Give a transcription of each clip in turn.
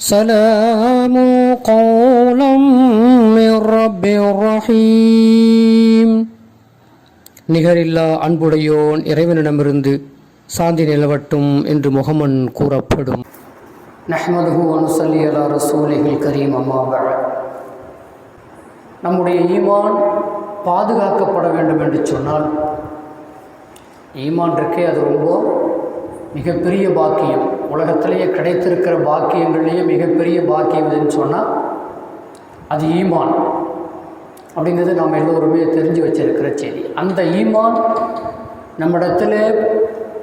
سلام قولا من رب رحيم நிகரில்லா அன்புடையோன் இறைவனிடமிருந்து சாந்தி நிலவட்டும் என்று முகமன் கூறப்படும் நஹ்மதுஹு அனுசல்லி அலா ரசூலிஹில் கரீம் அம்மா நம்முடைய ஈமான் பாதுகாக்கப்பட வேண்டும் என்று சொன்னால் ஈமான் இருக்கே அது ரொம்ப மிகப்பெரிய பாக்கியம் உலகத்திலேயே கிடைத்திருக்கிற பாக்கியங்கள்லேயே மிகப்பெரிய பாக்கியம் எதுன்னு சொன்னால் அது ஈமான். அப்படிங்கிறது நாம் எல்லோருமே தெரிஞ்சு வச்சிருக்கிற செய்தி. அந்த ஈமான் நம்மிடத்தில்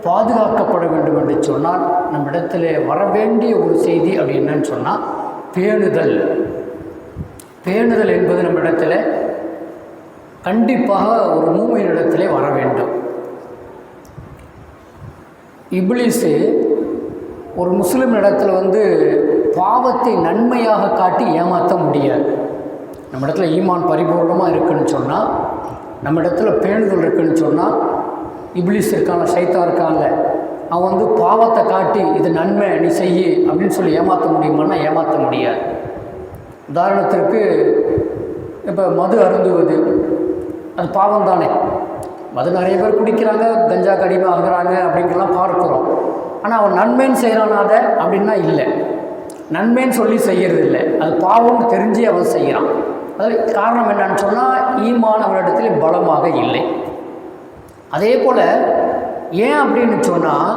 பாதுகாக்கப்பட வேண்டும் என்று சொன்னால் நம்மிடத்தில் வர வேண்டிய ஒரு செய்தி அப்படி என்னன்னு சொன்னால் பேணுதல். பேணுதல் என்பது நம்மிடத்தில் கண்டிப்பாக ஒரு மூமையினிடத்திலே வர வேண்டும். இப்ளிஸு ஒரு முஸ்லீம் இடத்துல வந்து பாவத்தை நன்மையாக காட்டி ஏமாற்ற முடியாது. நம்ம இடத்துல ஈமான் பரிபூர்ணமாக இருக்குன்னு சொன்னால் நம்ம இடத்துல பேணுதல் இருக்குன்னு சொன்னால் இப்லீஸ் இருக்கான்ல சைத்தா இருக்கான்ல அவன் வந்து பாவத்தை காட்டி இது நன்மை நீ செய்யி அப்படின்னு சொல்லி ஏமாற்ற முடியுமான்னா ஏமாற்ற முடியாது. உதாரணத்திற்கு இப்போ மது அருந்துவது அது பாவம் தானே மது நிறைய பேர் குடிக்கிறாங்க கஞ்சா கடிமை ஆகுறாங்க அப்படிங்கிறலாம் பார்க்குறோம். ஆனால் அவன் நன்மைன்னு செய்கிறான் அதை அப்படின்னா இல்லை. நன்மைன்னு சொல்லி செய்கிறது இல்லை. அது பாவம்னு தெரிஞ்சு அவன் செய்கிறான் அது காரணம் என்னன்னு சொன்னால் ஈமான் அவனிடத்தில் பலமாக இல்லை. அதே போல் ஏன் அப்படின்னு சொன்னால்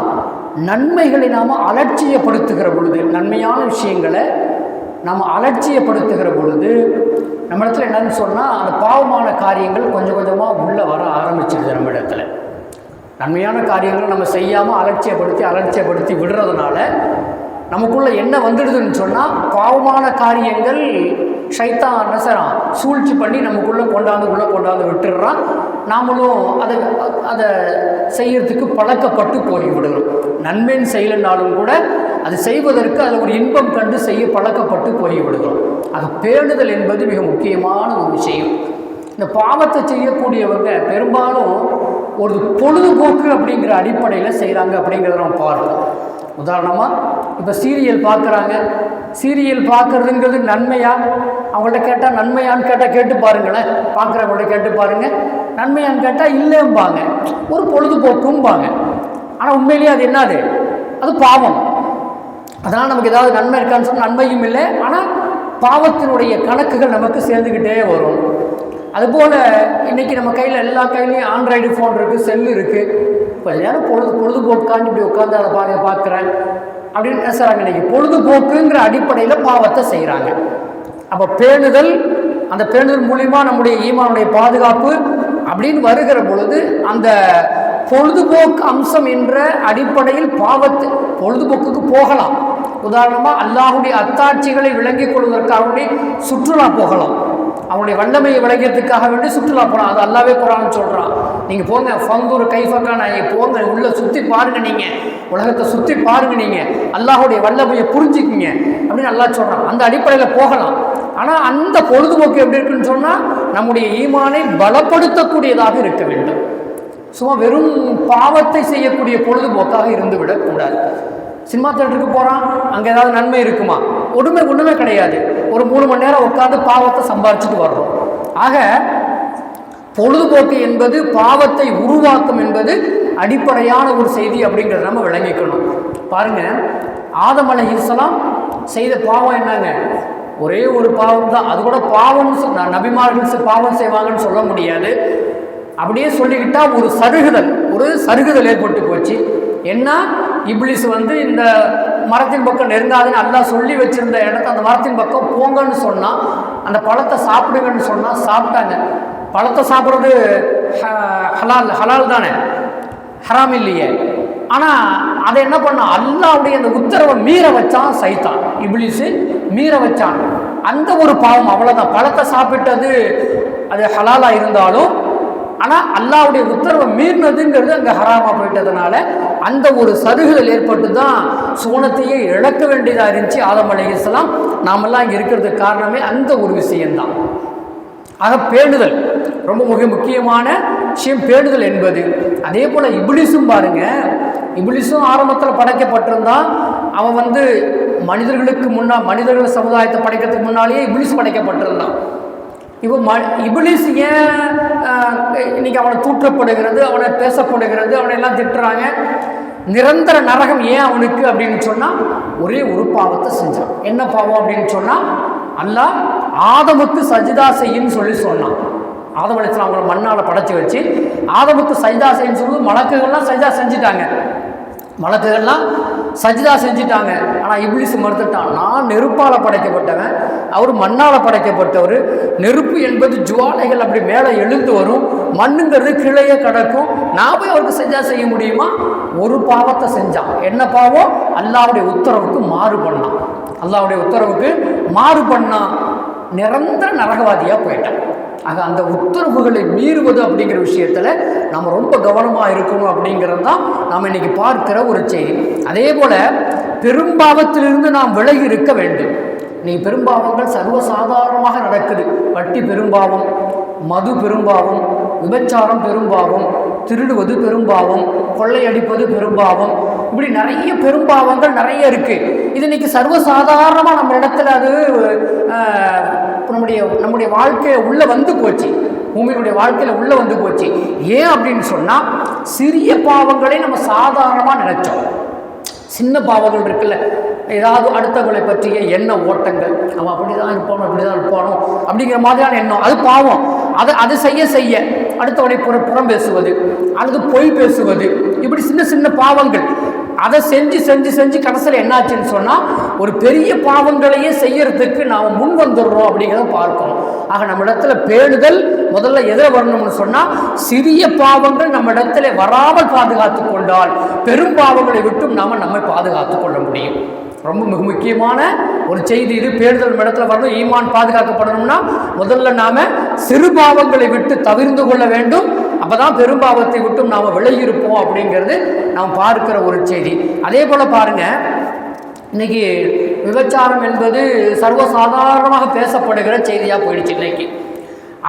நன்மைகளை நாம் அலட்சியப்படுத்துகிற பொழுது நன்மையான விஷயங்களை நாம் அலட்சியப்படுத்துகிற பொழுது நம்ம இடத்துல என்னன்னு சொன்னால் அந்த பாவமான காரியங்கள் கொஞ்சம் கொஞ்சமாக உள்ளே வர ஆரம்பிச்சிடுது நம்ம இடத்துல நன்மையான காரியங்களை நம்ம செய்யாமல் அலட்சியப்படுத்தி அலட்சியப்படுத்தி விடுறதுனால நமக்குள்ளே என்ன வந்துடுதுன்னு சொன்னால் பாவமான காரியங்கள் ஷைத்தான் நசரான் சூழ்ச்சி பண்ணி நமக்குள்ளே கொண்டாந்து உள்ளே கொண்டாந்து விட்டுடுறான். நாமளும் அதை அதை செய்கிறதுக்கு பழக்கப்பட்டு போய் விடுகிறோம். நன்மைன்னு செய்யலைனாலும் கூட அது செய்வதற்கு அதில் ஒரு இன்பம் கண்டு செய்ய பழக்கப்பட்டு போய் விடுகிறோம். அது பேணுதல் என்பது மிக முக்கியமான ஒரு விஷயம். இந்த பாவத்தை செய்யக்கூடியவங்க பெரும்பாலும் ஒரு பொழுதுபோக்கு அப்படிங்கிற அடிப்படையில் செய்கிறாங்க அப்படிங்கிறத நம்ம பார்ப்போம். உதாரணமாக இப்போ சீரியல் பார்க்குறாங்க. சீரியல் பார்க்குறதுங்கிறது நன்மையா? அவங்கள்ட்ட கேட்டால் நன்மையான்னு கேட்டால் கேட்டு பாருங்களேன். பார்க்குறவங்கள்ட்ட கேட்டு பாருங்கள் நன்மையான்னு கேட்டால் இல்லைம்பாங்க. ஒரு பொழுதுபோக்கும்பாங்க. ஆனால் உண்மையிலேயே அது என்னது? அது பாவம். அதனால் நமக்கு ஏதாவது நன்மை இருக்கான்னு சொன்னால் நன்மையும் இல்லை. ஆனால் பாவத்தினுடைய கணக்குகள் நமக்கு சேர்ந்துக்கிட்டே வரும். அதுபோல் இன்றைக்கி நம்ம கையில் எல்லா கையிலையும் ஆண்ட்ராய்டு ஃபோன் இருக்குது செல்லு இருக்குது இப்போ நேரம் பொழுது பொழுதுபோக்கான்னு இப்படி உட்காந்து அதை பார்க்க பார்க்குறேன். அப்படின்னு பேசுகிறாங்க இன்றைக்கி பொழுதுபோக்குங்கிற அடிப்படையில் பாவத்தை செய்கிறாங்க அப்போ பேணுதல் அந்த பேணுதல் மூலிமா நம்முடைய ஈமானுடைய பாதுகாப்பு அப்படின்னு வருகிற பொழுது அந்த பொழுதுபோக்கு அம்சம் என்ற அடிப்படையில் பாவத்து பொழுதுபோக்குக்கு போகலாம். உதாரணமாக அல்லாஹுடைய அத்தாட்சிகளை விளங்கிக் கொள்வதற்காக சுற்றுலா போகலாம். அவனுடைய வல்லமையை விளக்கிறதுக்காக வேண்டி சுற்றுலா போகிறான் அது அல்லாவே போகிறான்னு சொல்கிறான் நீங்கள் போங்க ஃபந்தூர் கைஃபக்கான போங்க உள்ளே சுற்றி பாருங்கள் நீங்கள் உலகத்தை சுற்றி பாருங்கள் நீங்கள் அல்லாஹுடைய வல்லமையை புரிஞ்சுக்கிங்க. அப்படின்னு நல்லா சொல்கிறான் அந்த அடிப்படையில் போகலாம். ஆனால் அந்த பொழுதுபோக்கு எப்படி இருக்குன்னு சொன்னால் நம்முடைய ஈமானை பலப்படுத்தக்கூடியதாக இருக்க வேண்டும். சும்மா வெறும் பாவத்தை செய்யக்கூடிய பொழுதுபோக்காக இருந்து விடக்கூடாது சினிமா தேட்டருக்கு போகிறான் அங்கே ஏதாவது நன்மை இருக்குமா? ஒன்றுமே ஒன்றுமே கிடையாது. ஒரு மூணு மணி நேரம் உட்காந்து பாவத்தை சம்பாரிச்சுட்டு வர்றோம். ஆக பொழுதுபோக்கு என்பது பாவத்தை உருவாக்கும் என்பது அடிப்படையான ஒரு செய்தி அப்படிங்கிறத நம்ம விளங்கிக்கணும். பாருங்க ஆதம் அலை இஸ்லாம் செய்த பாவம் என்னங்க? ஒரே ஒரு பாவம் தான். அது கூட பாவம் நபிமார்கள் பாவம் செய்வாங்கன்னு சொல்ல முடியாது. அப்படியே சொல்லிக்கிட்டா ஒரு சருகுதல் ஒரு சருகுதல் ஏற்பட்டு போச்சு. என்ன? இப்ளிஸ் வந்து இந்த மரத்தின் பக்கம் நெருங்காதுன்னு எல்லாம் சொல்லி வச்சிருந்த இடத்த அந்த மரத்தின் பக்கம் போங்கன்னு சொன்னால் அந்த பழத்தை சாப்பிடுங்கன்னு சொன்னால் சாப்பிட்டாங்க. பழத்தை சாப்பிட்றது ஹலால் ஹலால் தானே? ஹராம் இல்லையே. ஆனால் அதை என்ன பண்ண அல்லாவுடைய அந்த உத்தரவை மீற வச்சான் சைத்தான் இப்ளிஸு மீற வச்சான். அந்த ஒரு பாவம் அவ்வளோதான் பழத்தை சாப்பிட்டது அது ஹலாலாக இருந்தாலும் ஆனால் அல்லாவுடைய உத்தரவை மீறினதுங்கிறது அங்கே ஹராமாக போயிட்டதுனால அந்த ஒரு சருகுதல் ஏற்பட்டு தான் சோனத்தையே இழக்க வேண்டியதாக இருந்துச்சு ஆதம் அலி இஸ்லாம் நாமெல்லாம் இங்கே இருக்கிறதுக்கு காரணமே அந்த ஒரு விஷயம்தான். ஆக பேணுதல் ரொம்ப மிக முக்கியமான விஷயம் பேணுதல் என்பது. அதே போல் இபிலிஸும் பாருங்க இபிலிஸும் ஆரம்பத்தில் படைக்கப்பட்டிருந்தான் அவன் வந்து மனிதர்களுக்கு முன்னா மனிதர்கள் சமுதாயத்தை படைக்கிறதுக்கு முன்னாலேயே இபிலிஸ் படைக்கப்பட்டிருந்தான். இப்போ ம இபிலிஸ் ஏன் இன்னைக்கு அவனை தூற்றப்படுகிறது அவனை பேசப்படுகிறது அவனை எல்லாம் திட்டுறாங்க. நிரந்தர நரகம் ஏன் அவனுக்கு அப்படின்னு சொன்னால் ஒரே ஒரு பாவத்தை செஞ்சான். என்ன பாவம் அப்படின்னு சொன்னால் அல்லா ஆதமுக்கு சஜிதா செய்யுன்னு சொல்லி சொன்னான். ஆதம் அலிஸ்லாம் அவங்கள மண்ணால் படைச்சி வச்சு ஆதமுக்கு சஜிதா செய்யின்னு சொல்லி மலக்குகள்லாம் சஜிதா செஞ்சுட்டாங்க. மலக்குகள்லாம் சஜிதா செஞ்சிட்டாங்க. ஆனால் இப்ளிஸ் மறுத்துட்டான். நான் நெருப்பால் படைக்கப்பட்டவன். அவர் மண்ணால் படைக்கப்பட்டவர். நெருப்பு என்பது ஜுவாலைகள் அப்படி மேலே எழுந்து வரும். மண்ணுங்கிறது கிளையே கிடக்கும். நான் போய் அவருக்கு சஜிதா செய்ய முடியுமா? ஒரு பாவத்தை செஞ்சான். என்ன பாவம்? அல்லாவுடைய உத்தரவுக்கு மாறு பண்ணான். அல்லாவுடைய உத்தரவுக்கு மாறு பண்ணான். நிரந்தர நரகவாதியாக போயிட்டான். ஆக அந்த உத்தரவுகளை மீறுவது அப்படிங்கிற விஷயத்தில் நம்ம ரொம்ப கவனமாக இருக்கணும் அப்படிங்கிறது தான் நாம் இன்னைக்கு பார்க்கிற ஒரு செய்தி. அதே போல் பெரும்பாவத்திலிருந்து நாம் விலகி இருக்க வேண்டும். நீ பெரும்பாவங்கள் சர்வசாதாரணமாக நடக்குது. வட்டி பெரும்பாவம் மது பெரும்பாவம் விபச்சாரம் பெரும்பாவம் திருடுவது பெரும்பாவம் கொள்ளையடிப்பது பெரும்பாவம். இப்படி நிறைய பெரும்பாவங்கள் நிறைய இருக்குது இது இன்னைக்கு சர்வசாதாரணமாக நம்ம இடத்துல அது நம்முடைய நம்முடைய வாழ்க்கையை உள்ள வந்து போச்சு. பூமியினுடைய வாழ்க்கையில் உள்ளே வந்து போச்சு. ஏன் அப்படின்னு சொன்னால் சிறிய பாவங்களை நம்ம சாதாரணமாக நினச்சோம். சின்ன பாவங்கள் இருக்குல்ல. ஏதாவது அடுத்தவங்களை பற்றிய எண்ண ஓட்டங்கள். அவன் அப்படி தான் இருப்பானோ அப்படி தான் இருப்பானோ அப்படிங்கிற மாதிரியான எண்ணம். அது பாவம். அதை அது செய்ய செய்ய அடுத்தவனை புற புறம் பேசுவது அல்லது பொய் பேசுவது இப்படி சின்ன சின்ன பாவங்கள். அதை செஞ்சு செஞ்சு செஞ்சு கடைசியில் என்னாச்சுன்னு சொன்னால் ஒரு பெரிய பாவங்களையே செய்யறதுக்கு நாம் முன் வந்துடுறோம் அப்படிங்கிறத பார்க்கணும். ஆக நம்ம இடத்துல பேணுதல் முதல்ல எதை வரணும்னு சொன்னால் சிறிய பாவங்கள் நம்ம இடத்துல வராமல் பாதுகாத்து கொண்டால் பெரும் பாவங்களை விட்டும் நாம் நம்மை பாதுகாத்து கொள்ள முடியும். ரொம்ப மிக முக்கியமான ஒரு செய்தி இது. பேணுதல் நம்ம இடத்துல வரணும் ஈமான் பாதுகாக்கப்படணும்னா முதல்ல நாம் சிறு பாவங்களை விட்டு தவிர்ந்து கொள்ள வேண்டும். அப்பதான் பெரும்பாவத்தை விட்டும் நாம் விலகியிருப்போம் அப்படிங்கிறது நாம் பார்க்கிற ஒரு செய்தி. அதே போல் பாருங்கள் இன்னைக்கு விபச்சாரம் என்பது சர்வசாதாரணமாக பேசப்படுகிற செய்தியாக போயிடுச்சு இன்றைக்கி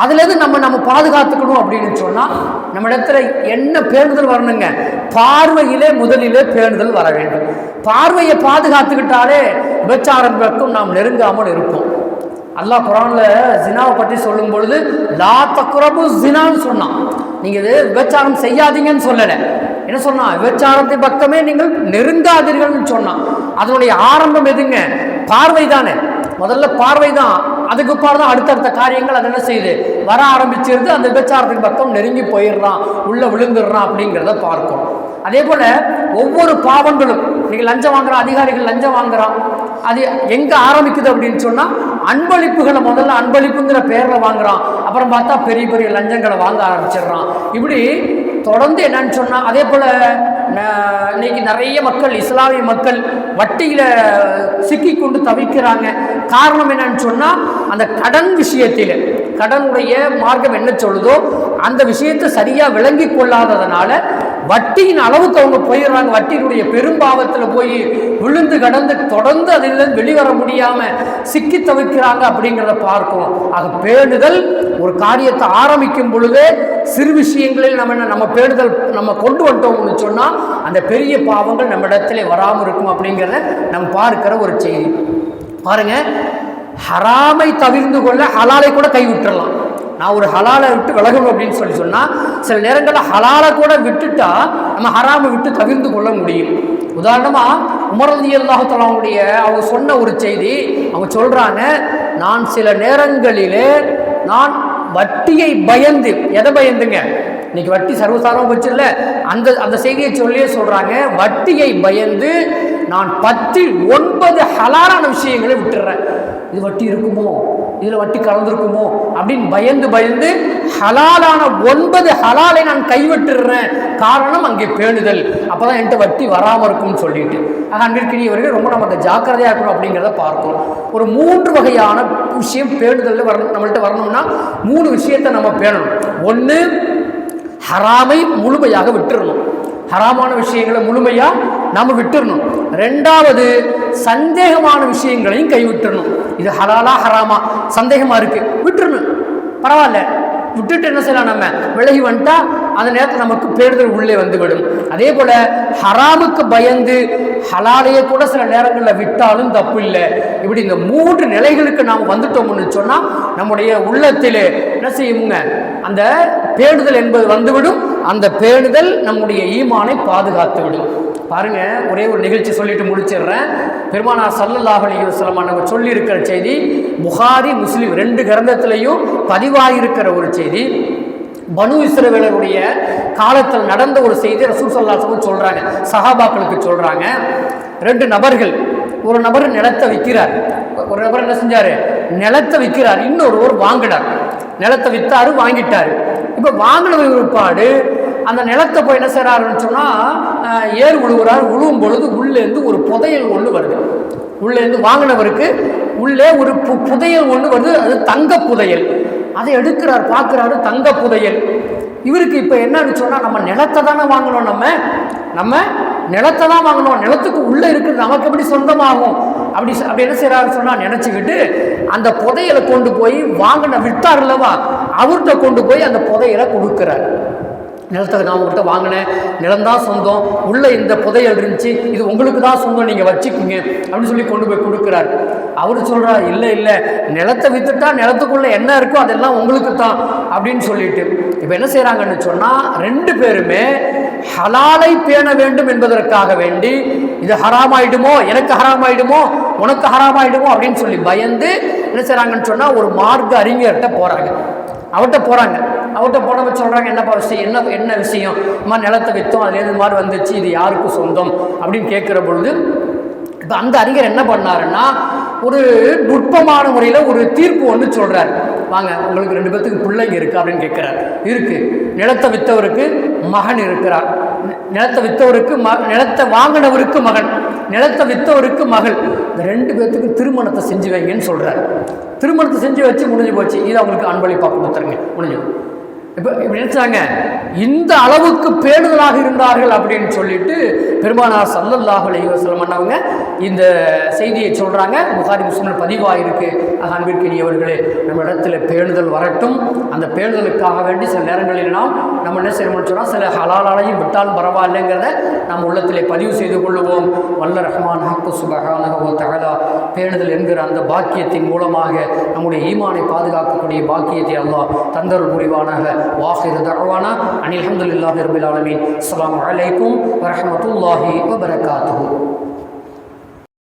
அதுலேருந்து நம்ம நம்ம பாதுகாத்துக்கணும் அப்படின்னு சொன்னால் நம்ம இடத்துல என்ன பேணுதல் வரணுங்க? பார்வையிலே முதலிலே பேணுதல் வர வேண்டும். பார்வையை பாதுகாத்துக்கிட்டாலே விபச்சாரம் பக்கம் நாம் நெருங்காமல் இருப்போம். அல்லாஹ் குரான்ல ஜினாவை பற்றி சொல்லும் பொழுது லா தக்குரபு ஜினான்னு சொன்னான். நீங்க இது விபச்சாரம் செய்யாதீங்கன்னு சொல்லலை. என்ன சொன்னான் விபச்சாரத்தை பக்கமே நீங்கள் நெருங்காதீர்கள்னு சொன்னான். அதனுடைய ஆரம்பம் எதுங்க? பார்வை தானே. முதல்ல பார்வை தான். அதுக்கு பார் தான் அடுத்தடுத்த காரியங்கள் அது என்ன செய்யுது? வர ஆரம்பிச்சிருந்து அந்த விபச்சாரத்தின் பக்கம் நெருங்கி போயிடுறான். உள்ள விழுந்துடுறான் அப்படிங்கிறத பார்க்கும் அதே போல ஒவ்வொரு பாவங்களும் நீங்கள் லஞ்சம் வாங்குறான் அதிகாரிகள் லஞ்சம் வாங்குறான். அது எங்க ஆரம்பிக்குது அப்படின்னு சொன்னா அன்பளிப்புகளை முதல்ல அன்பளிப்புங்கிற பேரில் வாங்குறான். அப்புறம் பார்த்தா பெரிய பெரிய லஞ்சங்களை வாங்க ஆரம்பிச்சிடுறான். இப்படி தொடர்ந்து என்னன்னு சொன்னால் அதே போல் இன்னைக்கு நிறைய மக்கள் இஸ்லாமிய மக்கள் வட்டியில் சிக்கி கொண்டு தவிக்கிறாங்க. காரணம் என்னன்னு சொன்னால் அந்த கடன் விஷயத்தில் கடனுடைய மார்க்கம் என்ன சொல்லுதோ அந்த விஷயத்தை சரியாக விளங்கி கொள்ளாததுனால வட்டியின் அளவுக்கு அவங்க போயிடுறாங்க. வட்டியினுடைய பெரும்பாவத்தில் போய் விழுந்து கடந்து தொடர்ந்து அதிலிருந்து வெளிவர முடியாமல் சிக்கி தவிக்கிறாங்க அப்படிங்கிறத பார்க்கும். ஆக பேணுதல் ஒரு காரியத்தை ஆரம்பிக்கும் பொழுதே சிறு விஷயங்களில் நம்ம என்ன நம்ம பேணுதல் நம்ம கொண்டு வந்துட்டோம்னு சொன்னால் அந்த பெரிய பாவங்கள் நம்ம இடத்துல வராமல் இருக்கும் அப்படிங்கிறத நம்ம பார்க்கிற ஒரு செய்தி. பாருங்கள் ஹராமை தவிர்ந்து கொள்ள ஹலாலை கூட கைவிட்டுறலாம். நான் ஒரு ஹலாலை விட்டு விலகணும் அப்படின்னு சொல்லி சொன்னால் சில நேரங்களில் ஹலாலை கூட விட்டுட்டா நம்ம ஹராமை விட்டு தவிர்ந்து கொள்ள முடியும். உதாரணமாக உமரதி அல்லாஹத்தலாவுடைய அவங்க சொன்ன ஒரு செய்தி அவங்க சொல்கிறாங்க நான் சில நேரங்களிலே நான் வட்டியை பயந்து எதை பயந்துங்க? இன்னைக்கு வட்டி சர்வசாதாரணம் போச்சுல்ல? அந்த அந்த செய்தியை சொல்லியே சொல்கிறாங்க வட்டியை பயந்து நான் பத்தில் ஒன்பது ஹலாலான விஷயங்களை விட்டுறேன். இது வட்டி இருக்குமோ? இதில் வட்டி கலந்துருக்குமோ? அப்படின்னு பயந்து பயந்து ஹலாலான ஒன்பது ஹலாலை நான் கைவிட்டுறேன் காரணம் அங்கே பேணுதல். அப்பதான் என்கிட்ட வட்டி வராமல் இருக்கும்னு சொல்லிட்டு. ஆக அன்பிற்கினியவர்கள் ரொம்ப நமக்கு ஜாக்கிரதையாக இருக்கணும் அப்படிங்கிறத பார்க்கணும். ஒரு மூன்று வகையான விஷயம் பேணுதல் வரணும் நம்மள்கிட்ட வரணும்னா மூணு விஷயத்தை நம்ம பேணணும். ஒன்று ஹராமை முழுமையாக விட்டுறணும். ஹராமான விஷயங்களை முழுமையாக நாம் விட்டுறணும். ரெண்டாவது சந்தேகமான விஷயங்களையும் கைவிட்டுறணும். இது ஹலாலா ஹராமா. சந்தேகமாக இருக்குது விட்டுறணும். பரவாயில்ல. விட்டுட்டு என்ன செய்யலாம் நம்ம? விலகி வந்துட்டா அந்த நேரத்தில் நமக்கு பேடுதல் உள்ளே வந்துவிடும். அதே போல் ஹராமுக்கு பயந்து ஹலாலையே கூட சில நேரங்களில் விட்டாலும் தப்பு இல்லை. இப்படி இந்த மூன்று நிலைகளுக்கு நாம் வந்துட்டோம்னு சொன்னால் நம்முடைய உள்ளத்தில் என்ன செய்யுங்க? அந்த பேணுதல் என்பது வந்துவிடும். அந்த பேணுதல் நம்முடைய ஈமானை பாதுகாத்து விடும் பாருங்க ஒரே ஒரு நிகழ்ச்சி சொல்லிட்டு முடிச்சிடுறேன். பெருமானா சல்லல்லாஹ் அலைஹி நம்ம சொல்லியிருக்கிற செய்தி புகாரி முஸ்லீம் ரெண்டு கிரந்தத்திலையும் பதிவாகியிருக்கிற ஒரு செய்தி. பனு இஸ்ரவேலருடைய காலத்தில் நடந்த ஒரு செய்தி ரசூல் சல்லாசமும் சொல்கிறாங்க சஹாபாக்களுக்கு சொல்கிறாங்க ரெண்டு நபர்கள் ஒரு நபர் நிலத்தை விற்கிறார். ஒரு நபர் என்ன செஞ்சார்? நிலத்தை விற்கிறார். இன்னொருவர் வாங்கினார். நிலத்தை விற்றாரு வாங்கிட்டார். இப்போ வாங்கின விற்பாடு அந்த நிலத்தை போய் என்ன செய்கிறாருன்னு சொன்னால் ஏர் உழுவுறார். உழுவும் பொழுது உள்ளேருந்து ஒரு புதையல் ஒன்று வருது. உள்ளேருந்து வாங்கினவருக்கு உள்ளே ஒரு பு புதையல் ஒன்று வருது. அது தங்க புதையல். அதை எடுக்கிறார் பார்க்குறாரு தங்க புதையல். இவருக்கு இப்போ என்னன்னு சொன்னால் நம்ம நிலத்தை தானே வாங்கணும் நம்ம. நம்ம நிலத்தை தான் வாங்கணும் நிலத்துக்கு உள்ளே இருக்கிறது நமக்கு எப்படி சொந்தமாகும்? அப்படி அப்படி என்ன செய்கிறாரு சொன்னால் நினச்சிக்கிட்டு அந்த புதையலை கொண்டு போய் வாங்கின விட்டார் இல்லவா அவர்கிட்ட கொண்டு போய் அந்த புதையலை கொடுக்குறாரு. நிலத்தை நான் உங்கள்கிட்ட வாங்கினேன். நிலம்தான் சொந்தம். உள்ளே இந்த புதையல் இருந்துச்சு. இது உங்களுக்கு தான் சொந்தம். நீங்கள் வச்சுக்கோங்க. அப்படின்னு சொல்லி கொண்டு போய் கொடுக்குறாரு. அவர் சொல்கிறார் இல்லை இல்லை. நிலத்தை வித்துட்டா நிலத்துக்குள்ளே என்ன இருக்கோ அதெல்லாம் உங்களுக்கு தான் அப்படின்னு சொல்லிட்டு. இப்போ என்ன செய்கிறாங்கன்னு சொன்னால் ரெண்டு பேருமே ஹலாலை பேண வேண்டும் என்பதற்காக வேண்டி இது ஹராமாயிடுமோ? எனக்கு ஹராமாயிடுமோ? உனக்கு ஹராமாயிடுமோ? அப்படின்னு சொல்லி பயந்து என்ன செய்கிறாங்கன்னு சொன்னால் ஒரு மார்க்க அறிஞர்கிட்ட போகிறாங்க அவர்கிட்ட போகிறாங்க அவர்கிட்ட போனவங்க சொல்கிறாங்க என்னப்பா விஷயம்? என்ன என்ன விஷயம்? அம்மா நிலத்தை விற்றோம் அதுலேருந்து இது மாதிரி வந்துச்சு இது யாருக்கு சொந்தம்? அப்படின்னு கேட்குற பொழுது இப்போ அந்த அறிஞர் என்ன பண்ணாருன்னா ஒரு நுட்பமான முறையில் ஒரு தீர்ப்பு ஒன்று சொல்கிறார் வாங்க உங்களுக்கு ரெண்டு பேர்த்துக்கு பிள்ளைங்க இருக்குது அப்படின்னு கேட்குறார் இருக்குது நிலத்தை விற்றவருக்கு மகன் இருக்கிறார் நிலத்தை விற்றவருக்கு ம நிலத்தை வாங்கினவருக்கு மகன் நிலத்தை விற்றவருக்கு மகள். இந்த ரெண்டு பேர்த்துக்கு திருமணத்தை செஞ்சு வைங்கன்னு சொல்கிறார் திருமணத்தை செஞ்சு வச்சு முடிஞ்சு போச்சு. இது அவங்களுக்கு அன்பளிப்பாக கொடுத்துருங்க முடிஞ்சு இப்போ இப்படி நினைச்சாங்க இந்த அளவுக்கு பேணுதலாக இருந்தார்கள் அப்படின்னு சொல்லிட்டு பெருமானார் சல்லல்லாஹு அலைஹி வஸல்லம் இந்த செய்தியை சொல்கிறாங்க புகாரி முஸ்லிம் பதிவாக இருக்கு அன்பிற்கினியவர்களே நம்ம இடத்துல பேணுதல் வரட்டும். அந்த பேணுதலுக்காக வேண்டி சில நேரங்களில் நாம் நம்ம என்ன செய்யணும்னு சொன்னால் சில ஹலாலாலையும் விட்டாலும் பரவாயில்லைங்கிறத நம்ம உள்ளத்திலே பதிவு செய்து கொள்ளுவோம். வல்ல ரஹ்மான் ஹக்கு சுபஹானஹு தகதா பேணுதல் என்கிற அந்த பாக்கியத்தின் மூலமாக நம்முடைய ஈமானை பாதுகாக்கக்கூடிய பாக்கியத்தை அல்லாஹ் தந்தருள் புரிவானாக. வாஹிர் தகவானா அனில் அல்ஹம்துலில்லாஹி ரபில் ஆலமீன். அஸ்லாம் வலைக்கும் வரமத்துல்லாஹி வபரகாத்துஹு.